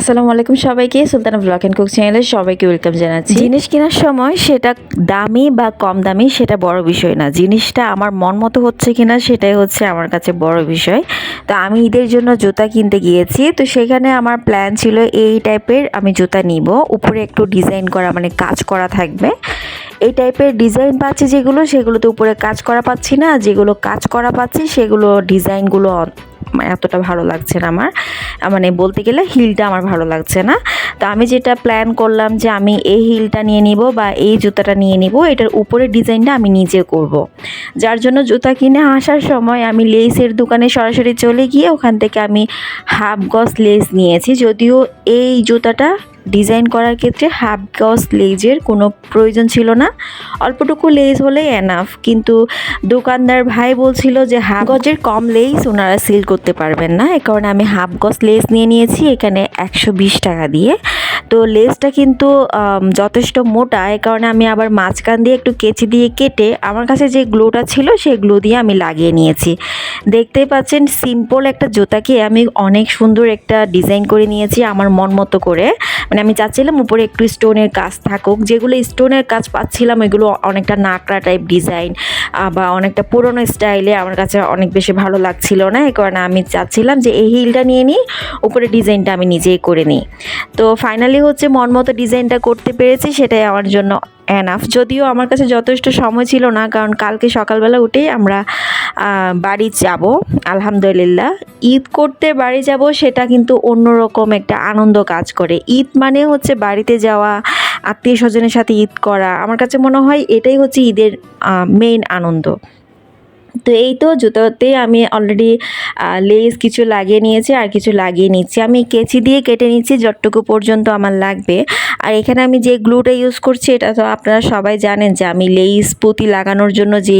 আসসালামু আলাইকুম সবাইকে, সুলতানা ব্লগ অ্যান্ড কুক চ্যানেলে সবাইকে ওয়েলকাম জানাচ্ছি। জিনিস কেনার সময় সেটা দামি বা কম দামি সেটা বড় বিষয় না। জিনিসটা আমার মন মতো হচ্ছে কিনা সেটাই হচ্ছে আমার কাছে বড় বিষয়। তো আমি ঈদের জন্য জুতা কিনতে গিয়েছি, তো সেখানে আমার প্ল্যান ছিল এই টাইপের আমি জুতা নিব। উপরে একটু ডিজাইন করা মানে কাজ করা থাকবে। এই টাইপের ডিজাইন পাচ্ছি যেগুলো, সেগুলোতে উপরে কাজ করা পাচ্ছি না। যেগুলো কাজ করা পাচ্ছি, সেগুলো ডিজাইনগুলো মানে এতটা ভালো লাগছে না আমার। মানে বলতে গেলে হিলটা আমার ভালো লাগছে না তো আমি যেটা প্ল্যান করলাম যে আমি এই হিলটা নিয়ে নিব বা এই জুতাটা নিয়ে নিব, এটার উপরে ডিজাইনটা আমি নিজে করব। যার জন্য জুতা কিনে আসার সময় আমি লেসের দোকানে সরাসরি চলে গিয়ে ওখান থেকে আমি হাফ গজ লেস নিয়েছি, যদিও এই জুতাটা ডিজাইন করার ক্ষেত্রে হাফ গজ লেজের কোনো প্রয়োজন ছিল না। অল্পটুকু লেজ হলেই এনাফ কিন্তু দোকানদার ভাই বলছিল যে হাফ গজের কম লেজ ওনারা সিল করতে পারবেন না। এ কারণে আমি হাফ গজ লেজ নিয়ে নিয়েছি। এখানে একশো বিশ টাকা দিয়ে তো লেসটা কিন্তু যথেষ্ট মোটা। এ কারণে আমি আবার মাঝখান দিয়ে একটু কেচি দিয়ে কেটে আমার কাছে যে গ্লোটা ছিল, সেই গ্লো দিয়ে আমি লাগিয়ে নিয়েছি। দেখতেই পাচ্ছেন সিম্পল একটা জুতাকে আমি অনেক সুন্দর একটা ডিজাইন করে নিয়েছি আমার মন মতো করে। মানে আমি চাচ্ছিলাম উপরে একটু স্টোনের কাজ থাকুক। যেগুলো স্টোনের কাজ পাচ্ছিলাম, এগুলো অনেকটা নাকড়া টাইপ ডিজাইন বা অনেকটা পুরনো স্টাইলে আমার কাছে অনেক বেশি ভালো লাগছিল না। এই কারণে আমি চাচ্ছিলাম যে এই হিলটা নিয়ে নিই, উপরে ডিজাইনটা আমি নিজেই করে নিই। তো ফাইনালি হচ্ছে মন মতো ডিজাইনটা করতে পেরেছি, সেটাই আমার জন্য এনাফ যদিও আমার কাছে যথেষ্ট সময় ছিল না, কারণ কালকে সকালবেলা উঠেই আমরা বাড়ি যাব, আলহামদুলিল্লাহ। ঈদ করতে বাড়ি যাব, সেটা কিন্তু অন্যরকম একটা আনন্দ কাজ করে। ঈদ মানে হচ্ছে বাড়িতে যাওয়া, আত্মীয় স্বজনের সাথে ঈদ করা। আমার কাছে মনে হয় এটাই হচ্ছে ঈদের মেইন আনন্দ। তো এই তো জুতোতে আমি অলরেডি লেস কিছু লাগিয়ে নিয়েছি আর কিছু লাগিয়ে নিচ্ছি। আমি কেচি দিয়ে কেটে নিচ্ছি যতটুকু পর্যন্ত আমার লাগবে। আর এখানে আমি যে গ্লুটা ইউজ করছি এটা তো আপনারা সবাই জানেন যে আমি লেস পুঁতি লাগানোর জন্য যে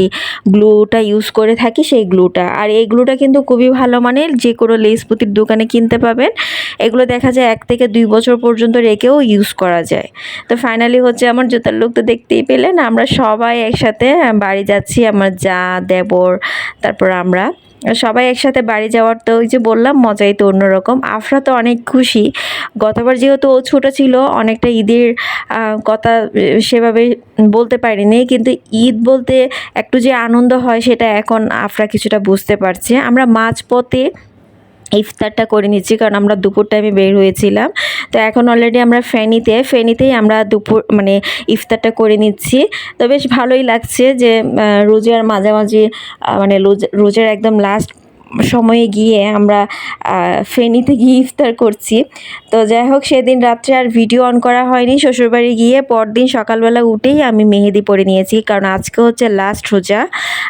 গ্লুটা ইউজ করে থাকি সেই গ্লুটা আর এই গ্লুটা কিন্তু খুবই ভালো মানের, যে কোনো লেস পুঁতির দোকানে কিনতে পাবেন। এগুলো দেখা যায় এক থেকে দুই বছর পর্যন্ত রেখেও ইউজ করা যায়। তো ফাইনালি হচ্ছে আমার জুতার লুক তো দেখতেই পেলেন। আমরা সবাই একসাথে বাড়ি যাচ্ছি। আমার যা, দেবর তারপর আমরা সবাই একসাথে বাড়ি যাওয়ার তো ওই যে বললাম, মজাই তো অন্যরকম। আফরা তো অনেক খুশি। গতবার যেহেতু ও ছোটো ছিল, অনেকটা ঈদের কথা সেভাবে বলতে পারিনি, কিন্তু ঈদ বলতে একটু যে আনন্দ হয় সেটা এখন আফরা কিছুটা বুঝতে পারছে। আমরা মাঝপথে ইফতারটা করে নিচ্ছি, কারণ আমরা দুপুর টাইমে বের হয়েছিলাম। তো এখন অলরেডি আমরা ফেনীতে, ফেনীতেই আমরা দুপুর মানে ইফতারটা করে নিচ্ছি। তো বেশ ভালোই লাগছে যে রোজার মাঝামাঝি মানে রোজ- রোজার একদম লাস্ট সময়ে গিয়ে আমরা ফেনীতে গিয়ে ইফতার করছি। তো যাই হোক, সেদিন রাত্রে আর ভিডিও অন করা হয়নি। শ্বশুরবাড়ি গিয়ে পরদিন সকালবেলা উঠেই আমি মেহেদি পরে নিয়েছি, কারণ আজকে হচ্ছে লাস্ট রোজা।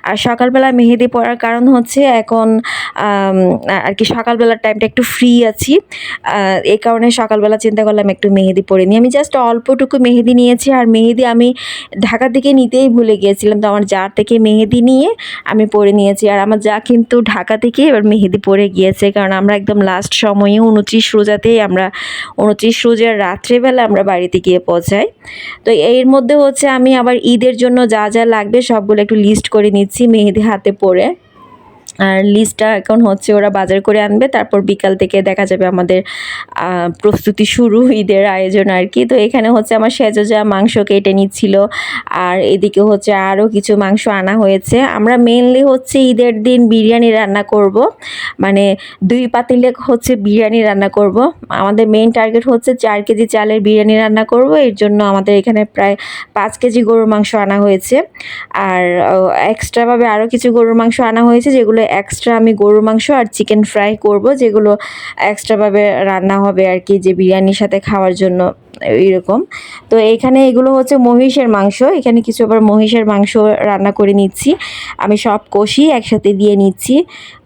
আর সকালবেলা মেহেদি পরার কারণ হচ্ছে এখন আর কি সকালবেলার টাইমটা একটু ফ্রি আছি। এই কারণে সকালবেলা চিন্তা করলাম একটু মেহেদি পরে নিই। আমি জাস্ট অল্পটুকু মেহেদি নিয়েছি, আর মেহেদি আমি ঢাকা থেকে নিতেই ভুলে গিয়েছিলাম। তো আমার যার থেকে মেহেদি নিয়ে আমি পরে নিয়েছি। আর আমার যা কিন্তু ঢাকা থেকে এবার মেহেদি পরে গিয়েছে, কারণ আমরা একদম লাস্ট সময়ে উনত্রিশ রোজাতেই আমরা, উনত্রিশ রোজার রাত্রেবেলা আমরা বাড়িতে গিয়ে পৌঁছাই। তো এর মধ্যে হচ্ছে আমি আবার ঈদের জন্য যা যা লাগবে সবগুলো একটু লিস্ট করে নিচ্ছি মেহেদি হাতে পরে। আর লিস্টটা এখন হচ্ছে ওরা বাজার করে আনবে, তারপর বিকাল থেকে দেখা যাবে আমাদের প্রস্তুতি শুরু, ঈদের আয়োজন আর কি। তো এখানে হচ্ছে আমার সেজজা মাংস কেটে নিচ্ছিল, আর এদিকে হচ্ছে আরও কিছু মাংস আনা হয়েছে। আমরা মেনলি হচ্ছে ঈদের দিন বিরিয়ানি রান্না করব মানে দুই পাতিলে হচ্ছে বিরিয়ানি রান্না করব। আমাদের মেন টার্গেট হচ্ছে চার কেজি চালের বিরিয়ানি রান্না করব, এর জন্য আমাদের এখানে প্রায় পাঁচ কেজি গরুর মাংস আনা হয়েছে। আর এক্সট্রাভাবে আরও কিছু গরুর মাংস আনা হয়েছে, যেগুলো এক্সট্রা আমি গরুর মাংস আর চিকেন ফ্রাই করব, যেগুলো এক্সট্রাভাবে রান্না হবে আর কি, যে বিরিয়ানির সাথে খাওয়ার জন্য। এইরকম। তো এখানে এগুলো হচ্ছে মহিষের মাংস। এখানে কিছু আবার মহিষের মাংস রান্না করে নিচ্ছি। আমি সব কষি একসাথে দিয়ে নিচ্ছি।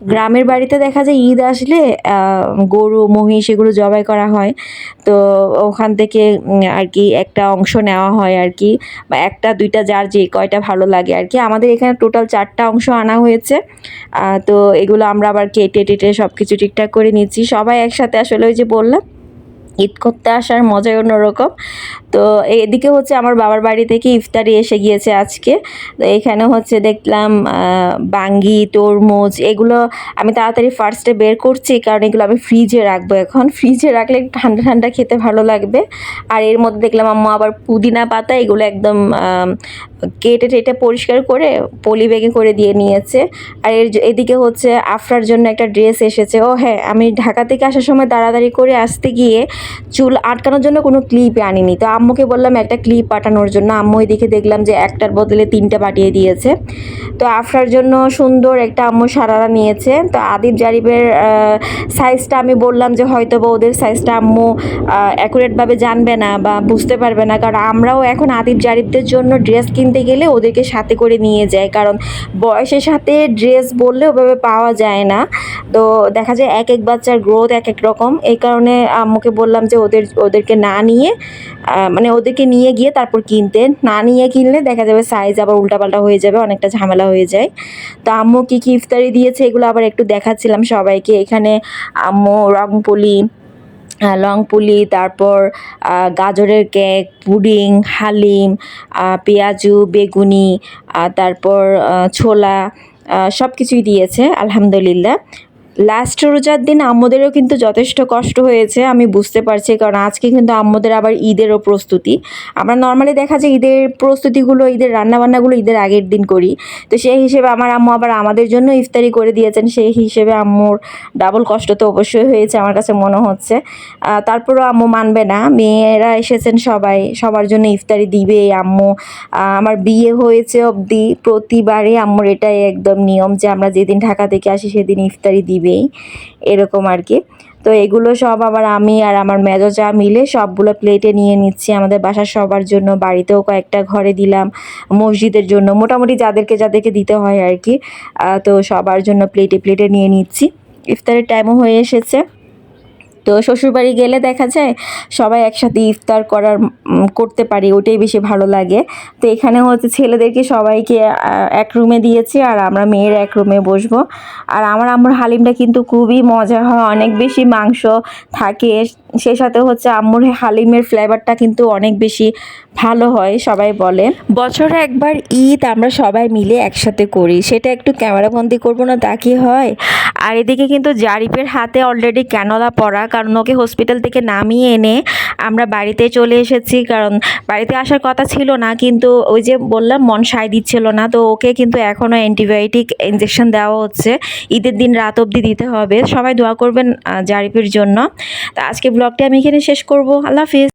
গ্রামের বাড়িতে দেখা যায় ঈদ আসলে গরু, মহিষ এগুলো জবাই করা হয়। তো ওখান থেকে আর কি একটা অংশ নেওয়া হয় আর কি। বা একটা, দুইটা, যার যে কয়টা ভালো লাগে আর কি। আমাদের এখানে টোটাল চারটা অংশ আনা হয়েছে। তো এগুলো আমরা আবার কেটে টেটে সব কিছু ঠিকঠাক করে নিচ্ছি। সবাই একসাথে আসলে ওই যে বললাম ঈদ করতে আসার মজাই অন্যরকম। তো এদিকে হচ্ছে আমার বাবার বাড়ি থেকে ইফতারি এসে গিয়েছে আজকে। তো এখানে হচ্ছে দেখলাম বাঙ্গি, তরমুজ এগুলো আমি তাড়াতাড়ি ফার্স্টে বের করছি কারণ এগুলো আমি ফ্রিজে রাখব এখন। ফ্রিজে রাখলে ঠান্ডা ঠান্ডা খেতে ভালো লাগবে। আর এর মধ্যে দেখলাম আম্মু আবার পুদিনা পাতা এগুলো একদম কেটে টেটে পরিষ্কার করে পলি ব্যাগে করে দিয়ে নিয়েছে। আর এর এদিকে হচ্ছে আফরার জন্য একটা ড্রেস এসেছে। ও হ্যাঁ আমি ঢাকা থেকে আসার সময় তাড়াতাড়ি করে আসতে গিয়ে চুল আটকানোর জন্য কোনো ক্লিপ আনিনি। তো আম্মুকে বললাম, একটা ক্লিপ পাঠানোর জন্য। আম্মু এদিকে দেখলাম যে একটার বদলে তিনটে পাঠিয়ে দিয়েছে। তো আফরার জন্য সুন্দর একটা আম্মু সারারা নিয়েছে। তো আদিব জারিবের সাইজটা আমি বললাম যে হয়তো বা ওদের সাইজটা আম্মু অ্যাকুরেটভাবে জানবে না বা বুঝতে পারবে না। কারণ আমরাও এখন আদিব জারিবদের জন্য ড্রেস কিনতে গেলে ওদেরকে সাথে করে নিয়ে যাই। কারণ বয়সের সাথে ড্রেস বললে ওভাবে পাওয়া যায় না। তো দেখা যায় এক এক বাচ্চার গ্রোথ এক এক রকম। এই কারণে আম্মুকে বললাম যে ওদের, ওদেরকে না নিয়ে মানে ওদেরকে নিয়ে গিয়ে তারপর কিনতে। না নিয়ে কিনলে দেখা যাবে সাইজ আবার উল্টাপাল্টা হয়ে যাবে অনেকটা ঝামেলা হয়ে যায়। তো আম্মু কী কী ইফতারি দিয়েছে এগুলো আবার একটু দেখাচ্ছিলাম সবাইকে। এখানে আম্মু রংপুলি আহ, লং পুলি তারপর গাজরের কেক পুডিং হালিম পেঁয়াজু বেগুনি তারপর ছোলা সব কিছুই দিয়েছে আলহামদুলিল্লাহ। লাস্ট রোজার দিন আম্মুদেরও কিন্তু যথেষ্ট কষ্ট হয়েছে, আমি বুঝতে পারছি। কারণ আজকে কিন্তু আম্মুদের আবার ঈদেরও প্রস্তুতি। আমরা নর্মালি দেখা যায় ঈদের প্রস্তুতিগুলো, ঈদের রান্নাবান্নাগুলো ঈদের আগের দিন করি। তো সেই হিসেবে আমার আম্মু আবার আমাদের জন্য ইফতারি করে দিয়েছেন, সেই হিসেবে আম্মুর ডাবল কষ্ট তো অবশ্যই হয়েছে আমার কাছে মনে হচ্ছে। তারপরও আম্মু মানবে না, মেয়েরা এসেছেন সবাই, সবার জন্য ইফতারি দিবে আম্মু। আমার বিয়ে হয়েছে অবধি, প্রতিবারই আম্মুর এটাই একদম নিয়ম যে আমরা যেদিন ঢাকা থেকে আসি সেদিন ইফতারি দিবেই এরকম আর কি। তো এগুলো সব আবার আমি আর আমার মেজো চা মিলে সবগুলো প্লেটে নিয়ে নিচ্ছি আমাদের বাসার সবার জন্য। বাড়িতেও কয়েকটা ঘরে দিলাম, মসজিদের জন্য। মোটামুটি যাদেরকে যাদেরকে দিতে হয় আর কি। তো সবার জন্য প্লেটে প্লেটে নিয়ে নিচ্ছি। ইফতারের টাইমও হয়ে এসেছে। তো শ্বশুরবাড়ি গেলে দেখা যায় সবাই একসাথে ইফতার করার করতে পারি ওটাই বেশি ভালো লাগে। তো এখানে হচ্ছে ছেলেদেরকে সবাইকে এক রুমে দিয়েছি আর আমরা মেয়ের এক রুমে বসবো। আর আমার আম্মুর হালিমটা কিন্তু খুবই মজা হয়, অনেক বেশি মাংস থাকে। সেই সাথে হচ্ছে আম্মুর হালিমের ফ্লেভারটা কিন্তু অনেক বেশি ভালো হয়, সবাই বলে। বছরে একবার ঈদ আমরা সবাই মিলে একসাথে করি। সেটা একটু ক্যামেরাবন্দি করব না তা কি হয়? আর এদিকে কিন্তু জারিফের হাতে অলরেডি ক্যানোলা পড়া, কারণ ওকে হসপিটাল থেকে নামিয়ে এনে আমরা বাড়িতে চলে এসেছি। কারণ বাড়িতে আসার কথা ছিল না, কিন্তু ওই যে বললাম, মন সায় দিচ্ছিল না। তো ওকে কিন্তু এখনও অ্যান্টিবায়োটিক ইঞ্জেকশন দেওয়া হচ্ছে। ঈদের দিন রাত অবধি দিতে হবে। সবাই দোয়া করবেন জারিফের জন্য। তো আজকে ব্লগটি আমি এখানে শেষ করব। আল্লাহ হাফিজ।